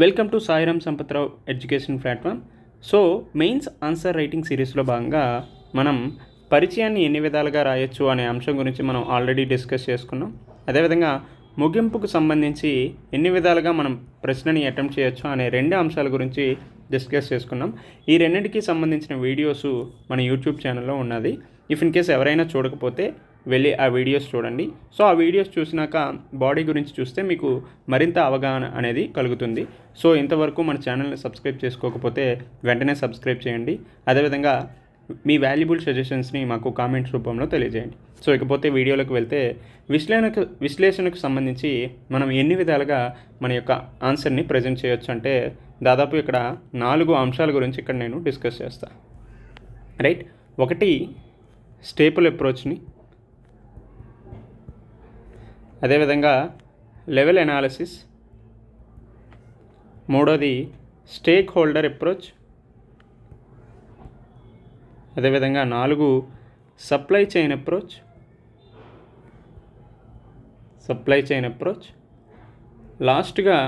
Welcome to Sairam Sampathrao education platform so mains answer writing సిరీస్లో భాగంగా మనం పరిచయాన్ని ఎన్ని విధాలుగా రాయొచ్చు అనే అంశం గురించి మనం ఆల్రెడీ డిస్కస్ చేసుకున్నాం. అదేవిధంగా ముగింపుకు సంబంధించి ఎన్ని విధాలుగా మనం ప్రశ్నని అటెంప్ట్ చేయొచ్చు అనే రెండు అంశాల గురించి డిస్కస్ చేసుకున్నాం. ఈ రెండింటికి సంబంధించిన వీడియోస్ మన యూట్యూబ్ ఛానల్లో ఉన్నది. ఇఫ్ ఇన్ కేస్ ఎవరైనా చూడకపోతే వెళ్ళి ఆ వీడియోస్ చూడండి. సో ఆ వీడియోస్ చూసినాక బాడీ గురించి చూస్తే మీకు మరింత అవగాహన అనేది కలుగుతుంది. సో ఇంతవరకు మన ఛానల్ని సబ్స్క్రైబ్ చేసుకోకపోతే వెంటనే సబ్స్క్రైబ్ చేయండి. అదేవిధంగా మీ వాల్యుబుల్ సజెషన్స్ని మాకు కామెంట్స్ రూపంలో తెలియజేయండి. సో ఇకపోతే వీడియోలోకి వెళ్తే విశ్లేషణకు విశ్లేషణకు సంబంధించి మనం ఎన్ని విధాలుగా మన యొక్క ఆన్సర్ని ప్రజెంట్ చేయొచ్చు అంటే దాదాపు ఇక్కడ నాలుగు అంశాల గురించి ఇక్కడ నేను డిస్కస్ చేస్తాను రైట్? ఒకటి స్టేపుల్ అప్రోచ్ని అదేవిధంగా లెవెల్ ఎనాలిసిస్ మూడోది స్టేక్ హోల్డర్ అప్రోచ్ అదేవిధంగా నాలుగు supply chain approach supply chain approach. లాస్ట్గా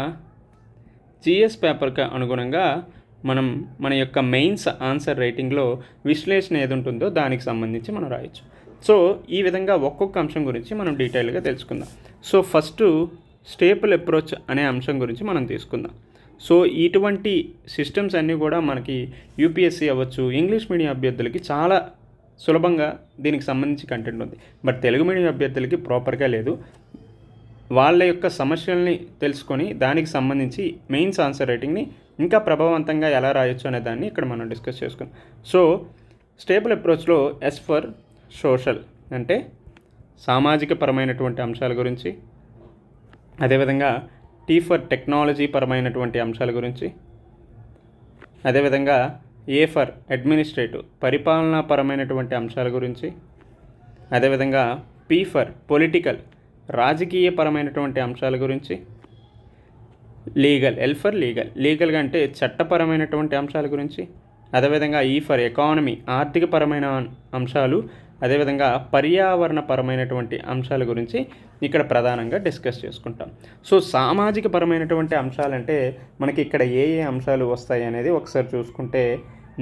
జిఎస్ పేపర్కి అనుగుణంగా మనం మన యొక్క మెయిన్స్ ఆన్సర్ రైటింగ్లో విశ్లేషణ ఏది ఉంటుందో దానికి సంబంధించి మనం రాయొచ్చు. సో ఈ విధంగా ఒక్కొక్క అంశం గురించి మనం డీటెయిల్గా తెలుసుకుందాం. సో ఫస్ట్ స్టేపుల్ అప్రోచ్ అనే అంశం గురించి మనం తీసుకుందాం. సో ఇటువంటి సిస్టమ్స్ అన్నీ కూడా మనకి యూపీఎస్సీ అవ్వచ్చు ఇంగ్లీష్ మీడియం అభ్యర్థులకి చాలా సులభంగా దీనికి సంబంధించి కంటెంట్ ఉంది. బట్ తెలుగు మీడియం అభ్యర్థులకి ప్రాపర్గా లేదు. వాళ్ళ యొక్క సమస్యల్ని తెలుసుకొని దానికి సంబంధించి మెయిన్స్ ఆన్సర్ రైటింగ్ని ఇంకా ప్రభావవంతంగా ఎలా రాయొచ్చు అనే దాన్ని ఇక్కడ మనం డిస్కస్ చేసుకుందాం. సో స్టేబుల్ అప్రోచ్లో ఎస్ ఫర్ సోషల్ అంటే సామాజిక పరమైనటువంటి అంశాల గురించి అదేవిధంగా టీ ఫర్ టెక్నాలజీ పరమైనటువంటి అంశాల గురించి అదేవిధంగా ఏ ఫర్ అడ్మినిస్ట్రేటివ్ పరిపాలనా పరమైనటువంటి అంశాల గురించి అదేవిధంగా పీ ఫర్ పొలిటికల్ రాజకీయ పరమైనటువంటి అంశాల గురించి లీగల్ ఎల్ ఫర్ లీగల్ లీగల్గా అంటే చట్టపరమైనటువంటి అంశాల గురించి అదేవిధంగా ఈ ఫర్ ఎకానమీ ఆర్థికపరమైన అంశాలు అదేవిధంగా పర్యావరణపరమైనటువంటి అంశాల గురించి ఇక్కడ ప్రధానంగా డిస్కస్ చేసుకుంటాం. సో సామాజిక పరమైనటువంటి అంశాలంటే మనకి ఇక్కడ ఏ ఏ అంశాలు వస్తాయి అనేది ఒకసారి చూసుకుంటే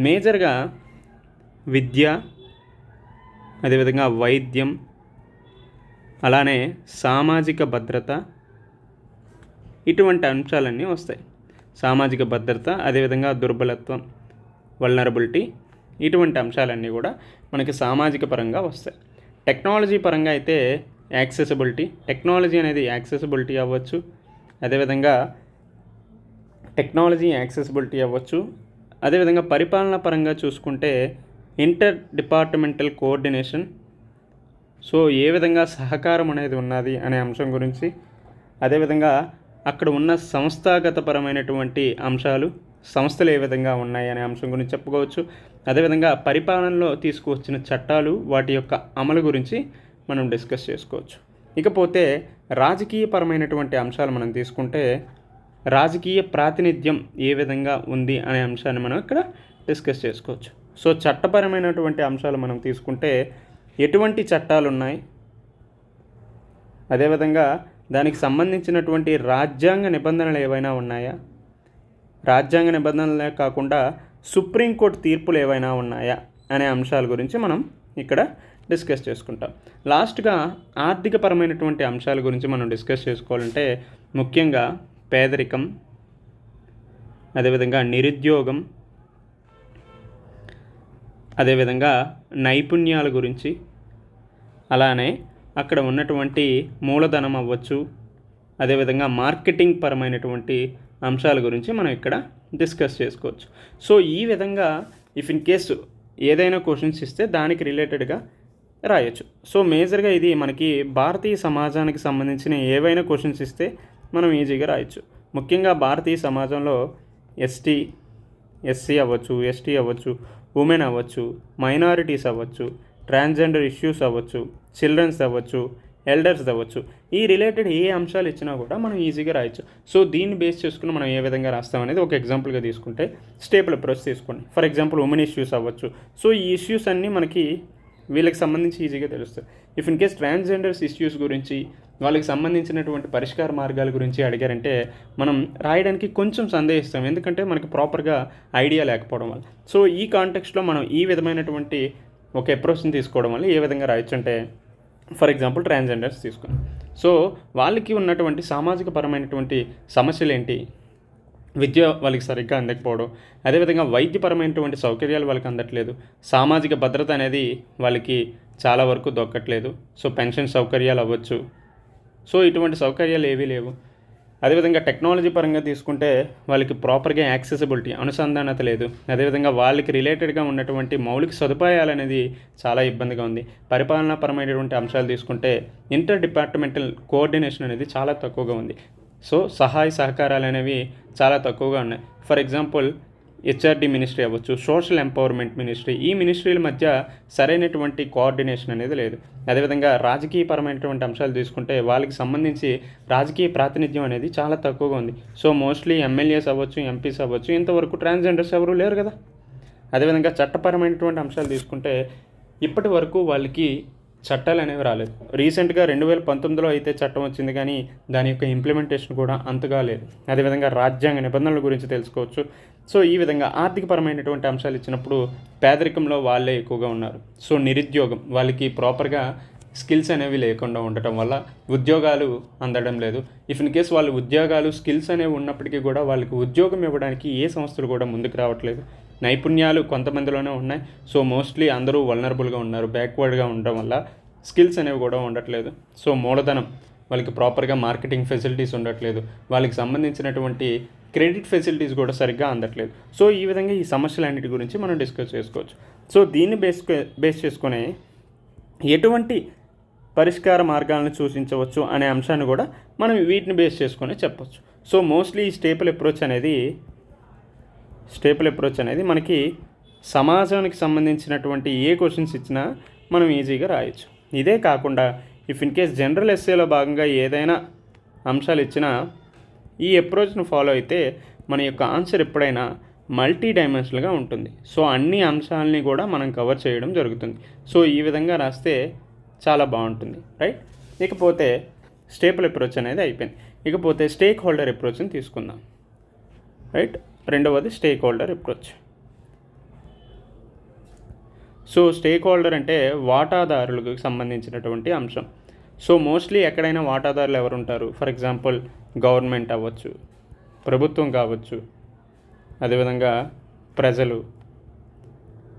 మేజర్గా విద్య అదేవిధంగా వైద్యం అలానే సామాజిక భద్రత ఇటువంటి అంశాలన్నీ వస్తాయి. సామాజిక భద్రత అదేవిధంగా దుర్బలత్వం వల్నరబిలిటీ ఇటువంటి అంశాలన్నీ కూడా మనకి సామాజిక పరంగా వస్తాయి. టెక్నాలజీ పరంగా అయితే యాక్సెసిబిలిటీ టెక్నాలజీ అనేది యాక్సెసిబిలిటీ అవ్వచ్చు. అదేవిధంగా టెక్నాలజీ యాక్సెసిబిలిటీ అవ్వచ్చు. అదేవిధంగా పరిపాలన పరంగా చూసుకుంటే ఇంటర్ డిపార్ట్మెంటల్ కోఆర్డినేషన్ సో ఏ విధంగా సహకారం అనేది ఉన్నది అనే అంశం గురించి అదేవిధంగా అక్కడ ఉన్న సంస్థాగతపరమైనటువంటి అంశాలు సంస్థలు ఏ విధంగా ఉన్నాయి అనే అంశం గురించి చెప్పుకోవచ్చు. అదేవిధంగా పరిపాలనలో తీసుకువచ్చిన చట్టాలు వాటి యొక్క అమలు గురించి మనం డిస్కస్ చేసుకోవచ్చు. ఇకపోతే రాజకీయపరమైనటువంటి అంశాలు మనం తీసుకుంటే రాజకీయ ప్రాతినిధ్యం ఏ విధంగా ఉంది అనే అంశాన్ని మనం ఇక్కడ డిస్కస్ చేసుకోవచ్చు. సో చట్టపరమైనటువంటి అంశాలు మనం తీసుకుంటే ఎటువంటి చట్టాలు ఉన్నాయి? అదేవిధంగా దానికి సంబంధించినటువంటి రాజ్యాంగ నిబంధనలు ఏవైనా ఉన్నాయా? రాజ్యాంగ నిబంధనలే కాకుండా సుప్రీంకోర్టు తీర్పులు ఏవైనా ఉన్నాయా అనే అంశాల గురించి మనం ఇక్కడ డిస్కస్ చేసుకుంటాం. లాస్ట్గా ఆర్థికపరమైనటువంటి అంశాల గురించి మనం డిస్కస్ చేసుకోవాలంటే ముఖ్యంగా పేదరికం అదేవిధంగా నిరుద్యోగం అదేవిధంగా నైపుణ్యాల గురించి అలానే అక్కడ ఉన్నటువంటి మూలధనం అవ్వచ్చు అదేవిధంగా మార్కెటింగ్ పరమైనటువంటి అంశాల గురించి మనం ఇక్కడ డిస్కస్ చేసుకోవచ్చు. సో ఈ విధంగా ఇఫ్ ఇన్ కేసు ఏదైనా క్వశ్చన్స్ ఇస్తే దానికి రిలేటెడ్గా రాయొచ్చు. సో మేజర్గా ఇది మనకి భారతీయ సమాజానికి సంబంధించిన ఏవైనా క్వశ్చన్స్ ఇస్తే మనం ఈజీగా రాయొచ్చు. ముఖ్యంగా భారతీయ సమాజంలో ఎస్టీ ఎస్సీ అవ్వచ్చు ఎస్టీ అవ్వచ్చు ఉమెన్ అవ్వచ్చు మైనారిటీస్ అవ్వచ్చు ట్రాన్స్జెండర్ ఇష్యూస్ అవ్వచ్చు చిల్డ్రన్స్ అవ్వచ్చు ఎల్డర్స్ అవ్వచ్చు. ఈ రిలేటెడ్ ఏ అంశాలు ఇచ్చినా కూడా మనం ఈజీగా రాయొచ్చు. సో దీన్ని బేస్ చేసుకుని మనం ఏ విధంగా రాస్తాం అనేది ఒక ఎగ్జాంపుల్గా తీసుకుంటే స్టేపుల్ అప్రోచ్ తీసుకోండి. ఫర్ ఎగ్జాంపుల్ ఉమెన్ ఇష్యూస్ అవ్వచ్చు. సో ఈ ఇష్యూస్ అన్నీ మనకి వీళ్ళకి సంబంధించి ఈజీగా తెలుస్తుంది if in case transgenders issues గురించి వాళ్ళకి సంబంధించినటువంటి పరిష్కార మార్గాల గురించి అడిగారంటే మనం రాయడానికి కొంచెం సందేహిస్తాం. ఎందుకంటే మనకి ప్రాపర్గా ఐడియా లేకపోవడం వల్ల. సో ఈ కాంటెక్స్ట్లో మనం ఈ విధమైనటువంటి ఒక అప్రోచ్ని తీసుకోవడం వల్ల ఏ విధంగా రాయొచ్చు అంటే ఫర్ ఎగ్జాంపుల్ ట్రాన్స్జెండర్స్ తీసుకున్నాం. సో వాళ్ళకి ఉన్నటువంటి సామాజిక పరమైనటువంటి సమస్యలు ఏంటి విద్య వాళ్ళకి సరిగ్గా అందకపోవడం అదేవిధంగా వైద్యపరమైనటువంటి సౌకర్యాలు వాళ్ళకి అందట్లేదు సామాజిక భద్రత అనేది వాళ్ళకి చాలా వరకు దొక్కట్లేదు సో పెన్షన్ సౌకర్యాలు అవ్వచ్చు. సో ఇటువంటి సౌకర్యాలు ఏవీ లేవు. అదేవిధంగా టెక్నాలజీ పరంగా తీసుకుంటే వాళ్ళకి ప్రాపర్గా యాక్సెసిబిలిటీ అనుసంధానత లేదు. అదేవిధంగా వాళ్ళకి రిలేటెడ్గా ఉన్నటువంటి మౌలిక సదుపాయాలు అనేది చాలా ఇబ్బందిగా ఉంది. పరిపాలనాపరమైనటువంటి అంశాలు తీసుకుంటే ఇంటర్ డిపార్ట్మెంటల్ కోఆర్డినేషన్ అనేది చాలా తక్కువగా ఉంది. సో సహాయ సహకారాలు అనేవి చాలా తక్కువగా ఉన్నాయి. ఫర్ ఎగ్జాంపుల్ హెచ్ఆర్డి మినిస్ట్రీ అవ్వచ్చు సోషల్ ఎంపవర్మెంట్ మినిస్ట్రీ ఈ మినిస్ట్రీల మధ్య సరైనటువంటి కోఆర్డినేషన్ అనేది లేదు. అదేవిధంగా రాజకీయపరమైనటువంటి అంశాలు తీసుకుంటే వాళ్ళకి సంబంధించి రాజకీయ ప్రాతినిధ్యం అనేది చాలా తక్కువగా ఉంది. సో మోస్ట్లీ ఎమ్మెల్యేస్ అవ్వచ్చు ఎంపీస్ అవ్వచ్చు ఇంతవరకు ట్రాన్స్జెండర్స్ ఎవరు లేరు కదా. అదేవిధంగా చట్టపరమైనటువంటి అంశాలు తీసుకుంటే ఇప్పటి వరకు వాళ్ళకి చట్టాలు అనేవి రాలేదు. రీసెంట్గా రెండు వేల పంతొమ్మిదిలో అయితే చట్టం వచ్చింది కానీ దాని యొక్క ఇంప్లిమెంటేషన్ కూడా అంతగా లేదు. అదేవిధంగా రాజ్యాంగ నిబంధనల గురించి తెలుసుకోవచ్చు. సో ఈ విధంగా ఆర్థికపరమైనటువంటి అంశాలు ఇచ్చినప్పుడు పేదరికంలో వాళ్ళే ఎక్కువగా ఉన్నారు. సో నిరుద్యోగం వాళ్ళకి ప్రాపర్గా స్కిల్స్ అనేవి లేకుండా ఉండటం వల్ల ఉద్యోగాలు అందడం లేదు. ఇఫ్ ఇన్ కేస్ వాళ్ళు ఉద్యోగాలు స్కిల్స్ అనేవి ఉన్నప్పటికీ కూడా వాళ్ళకి ఉద్యోగం ఇవ్వడానికి ఏ సంస్థలు కూడా ముందుకు రావట్లేదు. నైపుణ్యాలు కొంతమందిలోనే ఉన్నాయి. సో మోస్ట్లీ అందరూ వల్నరబుల్గా ఉన్నారు. బ్యాక్వర్డ్గా ఉండడం వల్ల స్కిల్స్ అనేవి కూడా ఉండట్లేదు. సో మూలధనం వాళ్ళకి ప్రాపర్గా మార్కెటింగ్ ఫెసిలిటీస్ ఉండట్లేదు. వాళ్ళకి సంబంధించినటువంటి క్రెడిట్ ఫెసిలిటీస్ కూడా సరిగ్గా అందట్లేదు. సో ఈ విధంగా ఈ సమస్యలన్నిటి గురించి మనం డిస్కస్ చేసుకోవచ్చు. సో దీన్ని బేస్ బేస్ చేసుకునే ఎటువంటి పరిష్కార మార్గాలను సూచించవచ్చు అనే అంశాన్ని కూడా మనం వీటిని బేస్ చేసుకొని చెప్పొచ్చు. సో మోస్ట్లీ ఈ స్టేపుల్ అప్రోచ్ అనేది స్టేపుల్ అప్రోచ్ అనేది మనకి సమాజానికి సంబంధించినటువంటి ఏ క్వశ్చన్స్ ఇచ్చినా మనం ఈజీగా రాయొచ్చు. ఇదే కాకుండా ఇఫ్ ఇన్ కేస్ జనరల్ ఎస్ఏలో భాగంగా ఏదైనా అంశాలు ఇచ్చినా ఈ అప్రోచ్ను ఫాలో అయితే మన యొక్క ఆన్సర్ ఎప్పుడైనా మల్టీ డైమెన్షనల్గా ఉంటుంది. సో అన్ని అంశాలని కూడా మనం కవర్ చేయడం జరుగుతుంది. సో ఈ విధంగా రాస్తే చాలా బాగుంటుంది రైట్ ఇకపోతే స్టేపుల్ అప్రోచ్ అనేది అయిపోయింది. ఇకపోతే స్టేక్ హోల్డర్ అప్రోచ్ని తీసుకుందాం రైట్ రెండవది stakeholder approach so stakeholder అంటే వాటాదారులకు సంబంధించినటువంటి అంశం. సో మోస్ట్లీ ఎక్కడైనా వాటాదారులు ఎవరు ఉంటారు ఫర్ ఎగ్జాంపుల్ గవర్నమెంట్ అవ్వచ్చు ప్రభుత్వం కావచ్చు అదేవిధంగా ప్రజలు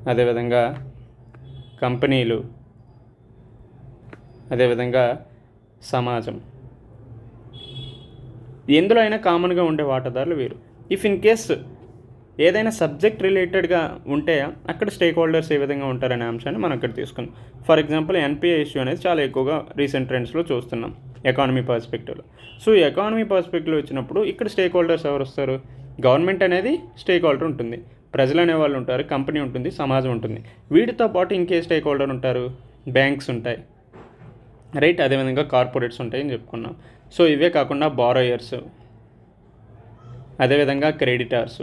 అదేవిధంగా కంపెనీలు అదేవిధంగా సమాజం. ఎందులో అయినా కామన్గా ఉండే వాటాదారులు వీరు. ఇఫ్ ఇన్ కేస్ ఏదైనా సబ్జెక్ట్ రిలేటెడ్గా ఉంటే అక్కడ స్టేక్ హోల్డర్స్ ఏ విధంగా ఉంటారనే అంశాన్ని మనం ఇక్కడ తీసుకుందాం. ఫర్ ఎగ్జాంపుల్ ఎన్పిఐ ఇష్యూ అనేది చాలా ఎక్కువగా రీసెంట్ ట్రెండ్స్లో చూస్తున్నాం ఎకానమీ పర్స్పెక్టివ్లో సో ఎకానమీ పర్స్పెక్టివ్ వచ్చినప్పుడు ఇక్కడ స్టేక్ హోల్డర్స్ ఎవరు వస్తారు? గవర్నమెంట్ అనేది స్టేక్ హోల్డర్ ఉంటుంది. ప్రజలు అనే వాళ్ళు ఉంటారు కంపెనీ ఉంటుంది సమాజం ఉంటుంది. వీటితో పాటు ఇంకే స్టేక్ హోల్డర్ ఉంటారు? బ్యాంక్స్ ఉంటాయి. రైట్ అదేవిధంగా కార్పొరేట్స్ ఉంటాయని చెప్పుకున్నాం. సో ఇవే కాకుండా బారోయర్స్ అదేవిధంగా క్రెడిటార్స్.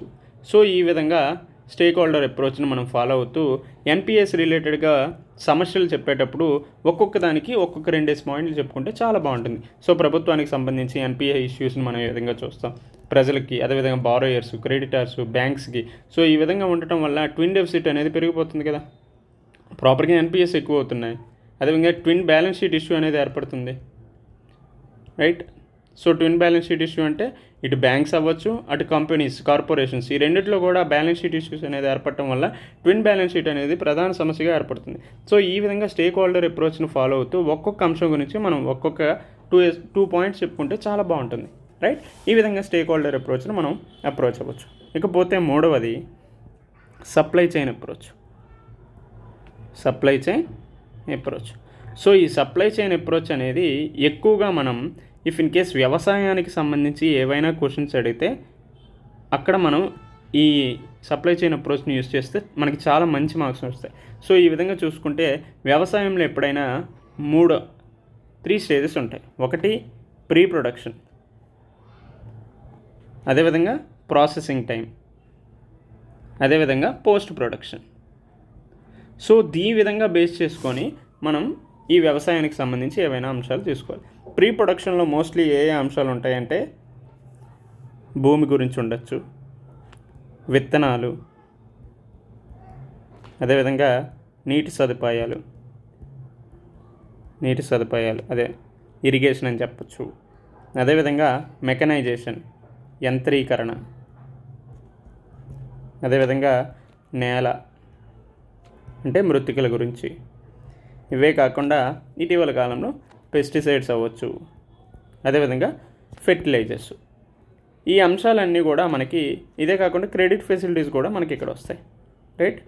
సో ఈ విధంగా స్టేక్ హోల్డర్ అప్రోచ్ని మనం ఫాలో అవుతూ ఎన్పిఎస్ రిలేటెడ్గా సమస్యలు చెప్పేటప్పుడు ఒక్కొక్క దానికి ఒక్కొక్క రెండేసి పాయింట్లు చెప్పుకుంటే చాలా బాగుంటుంది. సో ప్రభుత్వానికి సంబంధించి ఎన్పిఏ ఇష్యూస్ని మనం ఈ విధంగా చూస్తాం. ప్రజలకి అదేవిధంగా బారోయర్స్ క్రెడిటార్స్ బ్యాంక్స్కి. సో ఈ విధంగా ఉండటం వల్ల ట్విన్ డెఫిసిట్ అనేది పెరిగిపోతుంది కదా. ప్రాపర్గా ఎన్పిఎస్ ఎక్కువ అవుతున్నాయి. అదేవిధంగా ట్విన్ బ్యాలెన్స్ షీట్ ఇష్యూ అనేది ఏర్పడుతుంది. Right? So twin balance sheet issue అంటే ఇటు బ్యాంక్స్ అవ్వచ్చు అటు కంపెనీస్ కార్పొరేషన్స్ ఈ రెండిట్లో కూడా బ్యాలెన్స్ షీట్ ఇష్యూస్ అనేది ఏర్పడటం వల్ల ట్విన్ బ్యాలెన్స్ షీట్ అనేది ప్రధాన సమస్యగా ఏర్పడుతుంది. సో ఈ విధంగా స్టేక్ హోల్డర్ అప్రోచ్ను ఫాలో అవుతూ ఒక్కొక్క అంశం గురించి మనం ఒక్కొక్క టూ టూ పాయింట్స్ చెప్పుకుంటే చాలా బాగుంటుంది. రైట్? ఈ విధంగా స్టేక్ హోల్డర్ అప్రోచ్ను మనం అప్రోచ్ అవ్వచ్చు. ఇకపోతే మూడవది supply chain approach. Supply chain approach. So ఈ సప్లై చైన్ అప్రోచ్ అనేది ఎక్కువగా మనం ఇఫ్ ఇన్ కేస్ వ్యవసాయానికి సంబంధించి ఏవైనా క్వశ్చన్స్ అడిగితే అక్కడ మనం ఈ సప్లై చైన్ అప్రోచ్ని యూస్ చేస్తే మనకి చాలా మంచి మార్క్స్ వస్తాయి. సో ఈ విధంగా చూసుకుంటే వ్యవసాయంలో ఎప్పుడైనా మూడు త్రీ స్టేజెస్ ఉంటాయి. ఒకటి ప్రీ ప్రొడక్షన్ అదేవిధంగా ప్రాసెసింగ్ టైం అదేవిధంగా పోస్ట్ ప్రొడక్షన్ సో ఈ విధంగా బేస్ చేసుకొని మనం ఈ వ్యవసాయానికి సంబంధించి ఏవైనా అంశాలు తీసుకోవాలి. ప్రీ ప్రొడక్షన్లో మోస్ట్లీ ఏ ఏ అంశాలు ఉంటాయంటే భూమి గురించి ఉండొచ్చు విత్తనాలు అదేవిధంగా నీటి సదుపాయాలు నీటి సదుపాయాలు అదే ఇరిగేషన్ అని చెప్పచ్చు. అదేవిధంగా మెకనైజేషన్ యంత్రీకరణ అదేవిధంగా నేల అంటే మృతికల గురించి. ఇవే కాకుండా ఇటీవల కాలంలో పెస్టిసైడ్స్ అవ్వచ్చు. అదేవిధంగా ఫెర్టిలైజర్స్. ఈ అంశాలన్నీ కూడా మనకి ఇదే కాకుండా క్రెడిట్ ఫెసిలిటీస్ కూడా మనకి ఇక్కడ వస్తాయి. రైట్?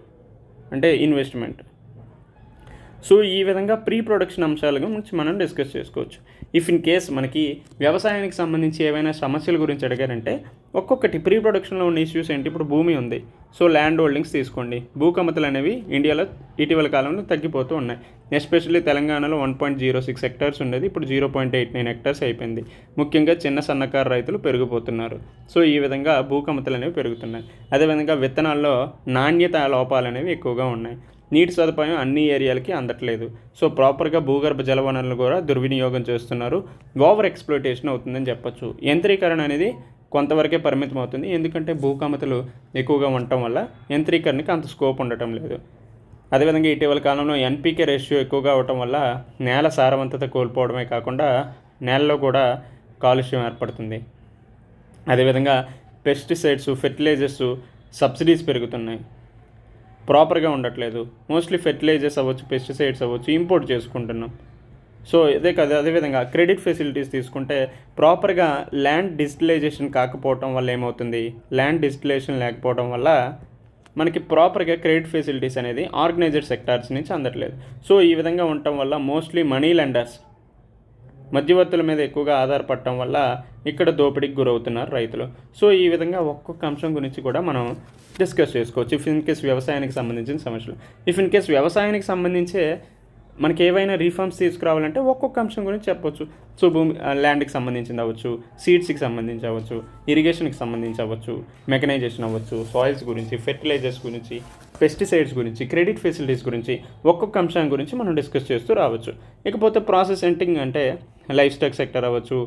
అంటే ఇన్వెస్ట్మెంట్. సో ఈ విధంగా ప్రీ ప్రొడక్షన్ అంశాల గురించి మనం డిస్కస్ చేసుకోవచ్చు. ఇఫ్ ఇన్ కేస్ మనకి వ్యవసాయానికి సంబంధించి ఏవైనా సమస్యల గురించి అడిగారంటే ఒక్కొక్కటి ప్రీ ప్రొడక్షన్లో ఉన్న ఇష్యూస్ ఏంటి? ఇప్పుడు భూమి ఉంది. సో ల్యాండ్ హోల్డింగ్స్ తీసుకోండి. భూకమతలు అనేవి ఇండియాలో ఇటీవల కాలంలో తగ్గిపోతూ ఉన్నాయి. ఎస్పెషల్లీ తెలంగాణలో one point zero six hectares ఉండేది. ఇప్పుడు zero point eight nine hectares అయిపోయింది. ముఖ్యంగా చిన్న సన్నకారు రైతులు పెరిగిపోతున్నారు సో ఈ విధంగా భూకమతలు అనేవి పెరుగుతున్నాయి. అదేవిధంగా విత్తనాల్లో నాణ్యత లోపాలు అనేవి ఎక్కువగా ఉన్నాయి. నీటి సదుపాయం అన్ని ఏరియాలకి అందట్లేదు. సో ప్రాపర్గా భూగర్భ జల వనరులు కూడా దుర్వినియోగం చేస్తున్నారు. ఓవర్ ఎక్స్ప్లోటేషన్ అవుతుందని చెప్పొచ్చు. యంత్రీకరణ అనేది కొంతవరకే పరిమితం అవుతుంది. ఎందుకంటే భూకమతలు ఎక్కువగా ఉండటం వల్ల యంత్రీకరణకి అంత స్కోప్ ఉండటం లేదు. అదేవిధంగా ఇటీవల కాలంలో ఎన్పీకే రేషియో ఎక్కువగా అవటం వల్ల నేల సారవంతత కోల్పోవడమే కాకుండా నేలలో కూడా కాలుష్యం ఏర్పడుతుంది. అదేవిధంగా పెస్టిసైడ్స్ ఫెర్టిలైజర్స్ సబ్సిడీస్ పెరుగుతున్నాయి. ప్రాపర్గా ఉండట్లేదు. మోస్ట్లీ ఫెర్టిలైజర్స్ అవ్వచ్చు పెస్టిసైడ్స్ అవ్వచ్చు ఇంపోర్ట్ చేసుకుంటున్నాం. సో ఇదే కదా అదేవిధంగా క్రెడిట్ ఫెసిలిటీస్ తీసుకుంటే ప్రాపర్గా ల్యాండ్ డిజిటలైజేషన్ కాకపోవటం వల్ల ఏమవుతుంది? ల్యాండ్ డిజిటలైజేషన్ లేకపోవడం వల్ల మనకి ప్రాపర్గా క్రెడిట్ ఫెసిలిటీస్ అనేది ఆర్గనైజర్ సెక్టార్స్ నుంచి అందట్లేదు. సో ఈ విధంగా ఉండటం వల్ల మోస్ట్లీ మనీ లెండర్స్ మధ్యవర్తుల మీద ఎక్కువగా ఆధారపడటం వల్ల ఇక్కడ దోపిడీకి గురవుతున్నారు రైతులు. సో ఈ విధంగా ఒక్కొక్క అంశం గురించి కూడా మనం డిస్కస్ చేసుకోవచ్చు. ఇఫ్ ఇన్ కేస్ వ్యవసాయానికి సంబంధించిన సమస్యలు. ఇఫ్ ఇన్ కేస్ వ్యవసాయానికి సంబంధించే మనకి ఏవైనా రీఫార్మ్స్ తీసుకురావాలంటే ఒక్కొక్క అంశం గురించి చెప్పొచ్చు. సో భూమి ల్యాండ్కి సంబంధించింది అవ్వచ్చు సీడ్స్కి సంబంధించి అవ్వచ్చు ఇరిగేషన్కి సంబంధించి అవ్వచ్చు మెకనైజేషన్ అవ్వచ్చు సాయిల్స్ గురించి ఫెర్టిలైజర్స్ గురించి పెస్టిసైడ్స్ గురించి క్రెడిట్ ఫెసిలిటీస్ గురించి ఒక్కొక్క అంశం గురించి మనం డిస్కస్ చేస్తూ రావచ్చు. ఇకపోతే ప్రాసెస్ ఎంటింగ్ అంటే లైఫ్ స్టాక్ సెక్టర్ అవ్వచ్చు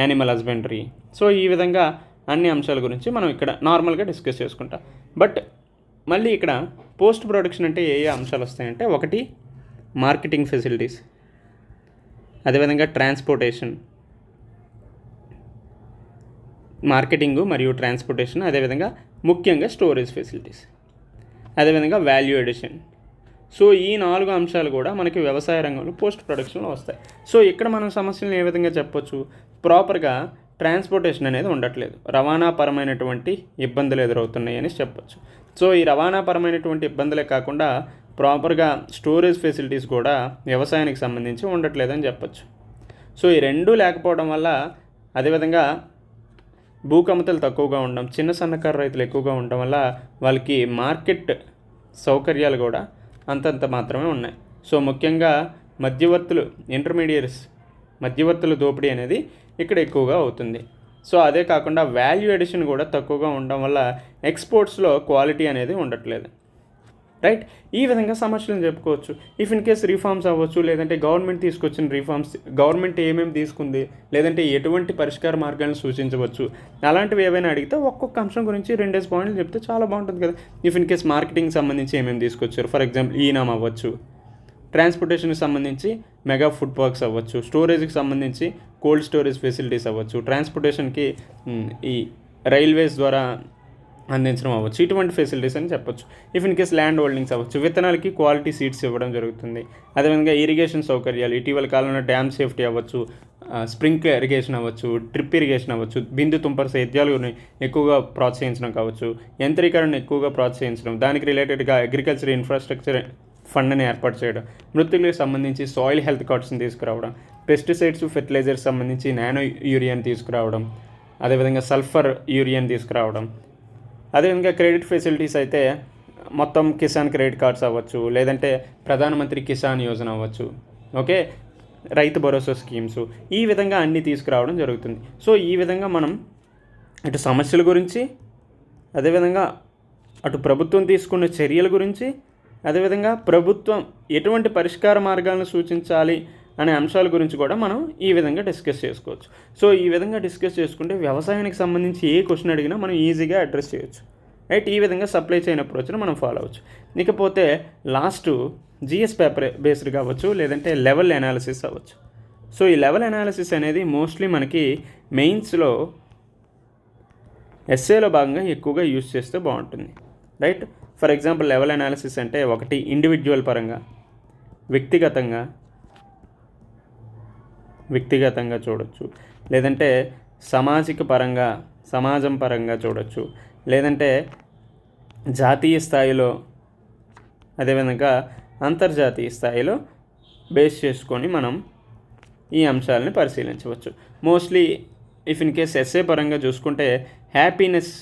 యానిమల్ హస్బెండరీ. సో ఈ విధంగా అన్ని అంశాల గురించి మనం ఇక్కడ నార్మల్గా డిస్కస్ చేసుకుంటాం. బట్ మళ్ళీ ఇక్కడ పోస్ట్ ప్రొడక్షన్ అంటే ఏ ఏ అంశాలు వస్తాయంటే ఒకటి మార్కెటింగ్ ఫెసిలిటీస్ అదేవిధంగా ట్రాన్స్పోర్టేషన్ మార్కెటింగ్ మరియు ట్రాన్స్పోర్టేషన్ అదేవిధంగా ముఖ్యంగా స్టోరేజ్ ఫెసిలిటీస్. అదేవిధంగా వాల్యూ ఎడిషన్ సో ఈ నాలుగు అంశాలు కూడా మనకి వ్యవసాయ రంగంలో పోస్ట్ ప్రొడక్షన్లో వస్తాయి. సో ఇక్కడ మనం సమస్యలను ఏ విధంగా చెప్పొచ్చు? ప్రాపర్గా ట్రాన్స్పోర్టేషన్ అనేది ఉండట్లేదు. రవాణా పరమైనటువంటి ఇబ్బందులు ఎదురవుతున్నాయి అని చెప్పొచ్చు. సో ఈ రవాణా పరమైనటువంటి ఇబ్బందులే కాకుండా ప్రాపర్గా స్టోరేజ్ ఫెసిలిటీస్ కూడా వ్యవసాయానికి సంబంధించి ఉండట్లేదని చెప్పొచ్చు. సో ఈ రెండూ లేకపోవడం వల్ల అదేవిధంగా భూకమతలు తక్కువగా ఉండడం చిన్న సన్నకారు రైతులు ఎక్కువగా ఉండడం వల్ల వాళ్ళకి మార్కెట్ సౌకర్యాలు కూడా అంతంత మాత్రమే ఉన్నాయి. సో ముఖ్యంగా మధ్యవర్తులు ఇంటర్మీడియట్స్ మధ్యవర్తుల దోపిడీ అనేది ఇక్కడ ఎక్కువగా అవుతుంది. సో అదే కాకుండా వాల్యూ ఎడిషన్ కూడా తక్కువగా ఉండడం వల్ల ఎక్స్పోర్ట్స్లో క్వాలిటీ అనేది ఉండట్లేదు. రైట్ ఈ విధంగా సమస్యలను చెప్పుకోవచ్చు. ఇఫ్ ఇన్ కేస్ రిఫార్మ్స్ అవ్వచ్చు లేదంటే గవర్నమెంట్ తీసుకొచ్చిన రిఫార్మ్స్ గవర్నమెంట్ ఏమేమి తీసుకుంది లేదంటే ఎటువంటి పరిష్కార మార్గాలను సూచించవచ్చు. అలాంటివి ఏవైనా అడిగితే ఒక్కొక్క అంశం గురించి రెండేసి పాయింట్లు చెప్తే చాలా బాగుంటుంది కదా. ఇఫ్ ఇన్ కేస్ మార్కెటింగ్ సంబంధించి ఏమేమి తీసుకొచ్చారు ఫర్ ఎగ్జాంపుల్ ఈనామ్ అవ్వచ్చు. ట్రాన్స్పోర్టేషన్కి సంబంధించి మెగా ఫుడ్ పార్క్స్ అవ్వచ్చు. స్టోరేజ్కి సంబంధించి కోల్డ్ స్టోరేజ్ ఫెసిలిటీస్ అవ్వచ్చు. ట్రాన్స్పోర్టేషన్కి ఈ రైల్వేస్ ద్వారా అందించడం అవ్వచ్చు. ఇటువంటి ఫెసిలిటీస్ అని చెప్పొచ్చు. If in case land holdings అవ్వచ్చు. విత్తనాలకి క్వాలిటీ సీడ్స్ ఇవ్వడం జరుగుతుంది. అదేవిధంగా ఇరిగేషన్ సౌకర్యాలు ఇటీవల కాలంలో డ్యామ్ సేఫ్టీ అవ్వచ్చు స్ప్రింక్ ఇరిగేషన్ అవ్వచ్చు డ్రిప్ ఇరిగేషన్ అవ్వచ్చు బిందు తుంపర సేద్యాలు ఎక్కువగా ప్రోత్సహించడం కావచ్చు యంత్రీకరణ ఎక్కువగా ప్రోత్సహించడం దానికి రిలేటెడ్గా అగ్రికల్చర్ ఇన్ఫ్రాస్ట్రక్చర్ ఫండ్ని ఏర్పాటు చేయడం మృతులకు సంబంధించి సాయిల్ హెల్త్ కార్డ్స్ని తీసుకురావడం పెస్టిసైడ్స్ ఫెర్టిలైజర్స్ సంబంధించి నానో యూరియాని తీసుకురావడం అదేవిధంగా సల్ఫర్ యూరియాని తీసుకురావడం అదేవిధంగా క్రెడిట్ ఫెసిలిటీస్ అయితే మొత్తం కిసాన్ క్రెడిట్ కార్డ్స్ అవ్వచ్చు లేదంటే ప్రధానమంత్రి కిసాన్ యోజన అవ్వచ్చు ఓకే? రైతు భరోసా స్కీమ్స్ ఈ విధంగా అన్నీ తీసుకురావడం జరుగుతుంది. సో ఈ విధంగా మనం ఇటు సమస్యల గురించి అదేవిధంగా అటు ప్రభుత్వం తీసుకున్న చర్యల గురించి అదేవిధంగా ప్రభుత్వం ఎటువంటి పరిష్కార మార్గాలను సూచించాలి అనే అంశాల గురించి కూడా మనం ఈ విధంగా డిస్కస్ చేసుకోవచ్చు. సో ఈ విధంగా డిస్కస్ చేసుకుంటే వ్యవసాయానికి సంబంధించి ఏ క్వశ్చన్ అడిగినా మనం ఈజీగా అడ్రస్ చేయొచ్చు. రైట్ ఈ విధంగా సప్లై చైన్ అప్రోచ్ని మనం ఫాలో అవ్వచ్చు. ఇకపోతే లాస్ట్ జిఎస్ పేపర్ బేస్డ్ కావచ్చు లేదంటే లెవెల్ అనాలిసిస్ అవ్వచ్చు. సో ఈ లెవెల్ అనాలిసిస్ అనేది మోస్ట్లీ మనకి మెయిన్స్లో ఎస్ఏలో భాగంగా ఎక్కువగా యూజ్ చేస్తే బాగుంటుంది. Right for example level analysis అంటే ఒకటి ఇండివిజువల్ పరంగా వ్యక్తిగతంగా వ్యక్తిగతంగా చూడొచ్చు. లేదంటే సామాజిక పరంగా సమాజం పరంగా చూడొచ్చు. లేదంటే జాతీయ స్థాయిలో అదేవిధంగా అంతర్జాతీయ స్థాయిలో బేస్ చేసుకొని మనం ఈ అంశాలని పరిశీలించవచ్చు. Mostly if in case SA పరంగా చూసుకుంటే happiness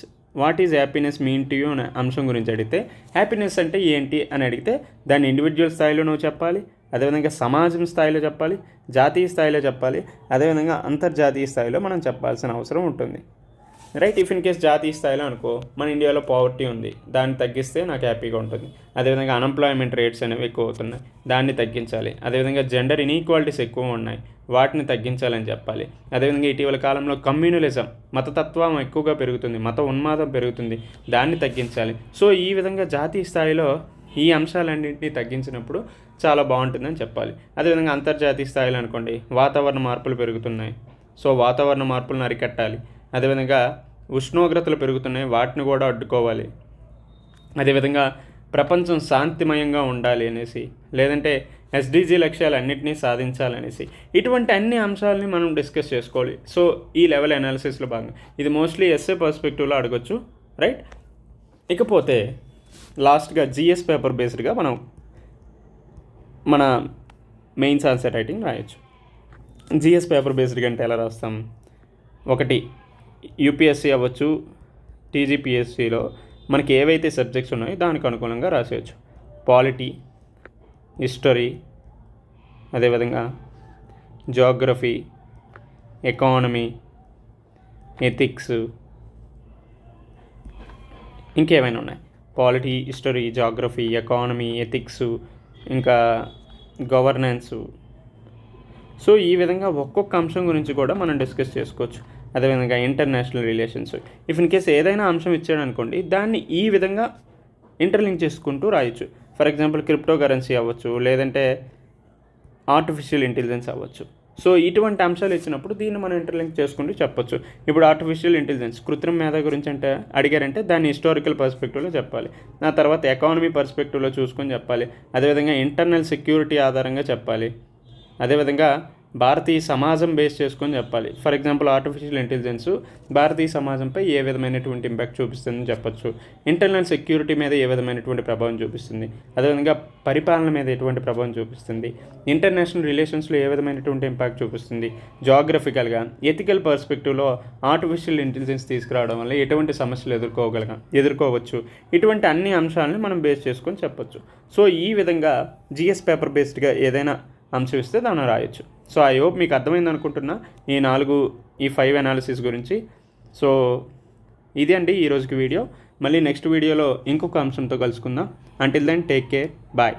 what is happiness mean to you అనే అంశం గురించి అడిగితే హ్యాపీనెస్ అంటే ఏంటి అని అడిగితే దాన్ని ఇండివిజువల్ స్థాయిలో నువ్వు చెప్పాలి. అదేవిధంగా సమాజం స్థాయిలో చెప్పాలి జాతీయ స్థాయిలో చెప్పాలి అదేవిధంగా అంతర్జాతీయ స్థాయిలో మనం చెప్పాల్సిన అవసరం ఉంటుంది. రైట్ ఇఫ్ ఇన్ కేస్ జాతీయ స్థాయిలో అనుకో మన ఇండియాలో పావర్టీ ఉంది దాన్ని తగ్గిస్తే నాకు హ్యాపీగా ఉంటుంది. అదేవిధంగా అన్ఎంప్లాయ్మెంట్ రేట్స్ అనేవి ఎక్కువ అవుతున్నాయి దాన్ని తగ్గించాలి. అదేవిధంగా జెండర్ ఇన్ఈక్వాలిటీస్ ఎక్కువ ఉన్నాయి వాటిని తగ్గించాలని చెప్పాలి. అదేవిధంగా ఇటీవల కాలంలో కమ్యూనలిజం మతతత్వం ఎక్కువగా పెరుగుతుంది మత ఉన్మాదం పెరుగుతుంది దాన్ని తగ్గించాలి. సో ఈ విధంగా జాతీయ స్థాయిలో ఈ అంశాలన్నింటినీ తగ్గించినప్పుడు చాలా బాగుంటుందని చెప్పాలి. అదేవిధంగా అంతర్జాతీయ స్థాయిలో అనుకోండి వాతావరణ మార్పులు పెరుగుతున్నాయి. సో వాతావరణ మార్పులను అరికట్టాలి. అదేవిధంగా ఉష్ణోగ్రతలు పెరుగుతున్నాయి వాటిని కూడా అడ్డుకోవాలి. అదేవిధంగా ప్రపంచం శాంతిమయంగా ఉండాలి అనేసి లేదంటే ఎస్డిజి లక్ష్యాలు అన్నింటినీ సాధించాలనేసి ఇటువంటి అన్ని అంశాలని మనం డిస్కస్ చేసుకోవాలి. సో ఈ లెవెల్ అనాలిసిస్లో భాగంగా. ఇది మోస్ట్లీ ఎస్ఏ పర్స్పెక్టివ్లో అడగొచ్చు రైట్? ఇకపోతే లాస్ట్గా జిఎస్ పేపర్ బేస్డ్గా మనం మన మెయిన్స్ ఆన్సర్ రైటింగ్ రాయొచ్చు. జిఎస్ పేపర్ బేస్డ్గా అంటే ఎలా రాస్తాం? ఒకటి యూపీఎస్సీ అవ్వచ్చు టీజీపీఎస్సీలో మనకి ఏవైతే సబ్జెక్ట్స్ ఉన్నాయో దానికి అనుకూలంగా రాసేయచ్చు. పాలిటీ హిస్టరీ అదేవిధంగా జోగ్రఫీ ఎకానమీ ఎథిక్స్ ఇంకేమైనా ఉన్నాయి? Polity history geography economy ethics ఇంకా గవర్నెన్స్ సో ఈ విధంగా ఒక్కొక్క అంశం గురించి కూడా మనం డిస్కస్ చేసుకోవచ్చు. అదేవిధంగా international relations if in case ఏదైనా అంశం ఇచ్చాడు అనుకోండి దాన్ని ఈ విధంగా ఇంటర్లింక్ చేసుకుంటూ రాయొచ్చు. ఫర్ ఎగ్జాంపుల్ క్రిప్టో కరెన్సీ అవ్వచ్చు లేదంటే ఆర్టిఫిషియల్ ఇంటెలిజెన్స్ అవ్వచ్చు. సో ఇటువంటి అంశాలు ఇచ్చినప్పుడు దీన్ని మనం ఇంటర్లింక్ చేసుకుంటూ చెప్పొచ్చు. ఇప్పుడు ఆర్టిఫిషియల్ ఇంటెలిజెన్స్ కృత్రిమ మేధ గురించి అంటే అడిగారంటే దాన్ని హిస్టారికల్ పర్స్పెక్టివ్లో చెప్పాలి. నా తర్వాత ఎకానమీ పర్స్పెక్టివ్లో చూసుకొని చెప్పాలి. అదేవిధంగా ఇంటర్నల్ సెక్యూరిటీ ఆధారంగా చెప్పాలి. అదేవిధంగా భారతీయ సమాజం బేస్ చేసుకొని చెప్పాలి. ఫర్ ఎగ్జాంపుల్ ఆర్టిఫిషియల్ ఇంటెలిజెన్స్ భారతీయ సమాజంపై ఏ విధమైనటువంటి ఇంపాక్ట్ చూపిస్తుందని చెప్పొచ్చు. ఇంటర్నల్ సెక్యూరిటీ మీద ఏ విధమైనటువంటి ప్రభావం చూపిస్తుంది. అదేవిధంగా పరిపాలన మీద ఎటువంటి ప్రభావం చూపిస్తుంది. ఇంటర్నేషనల్ రిలేషన్స్లో ఏ విధమైనటువంటి ఇంపాక్ట్ చూపిస్తుంది. జాగ్రఫికల్గా ఎథికల్ పర్స్పెక్టివ్లో ఆర్టిఫిషియల్ ఇంటెలిజెన్స్ తీసుకురావడం వల్ల ఎటువంటి సమస్యలు ఎదుర్కోగలగా ఎదుర్కోవచ్చు. ఇటువంటి అన్ని అంశాలను మనం బేస్ చేసుకొని చెప్పొచ్చు. సో ఈ విధంగా జిఎస్ పేపర్ బేస్డ్గా ఏదైనా అంశం ఇస్తే దాన్ని రాయొచ్చు. సో ఐ హోప్ మీకు అర్థమైంది అనుకుంటున్నా ఈ నాలుగు ఈ ఫైవ్ అనాలిసిస్ గురించి. సో ఇది అండి ఈరోజుకి వీడియో. మళ్ళీ నెక్స్ట్ వీడియోలో ఇంకొక అంశంతో కలుసుకుందాం. Until then take care bye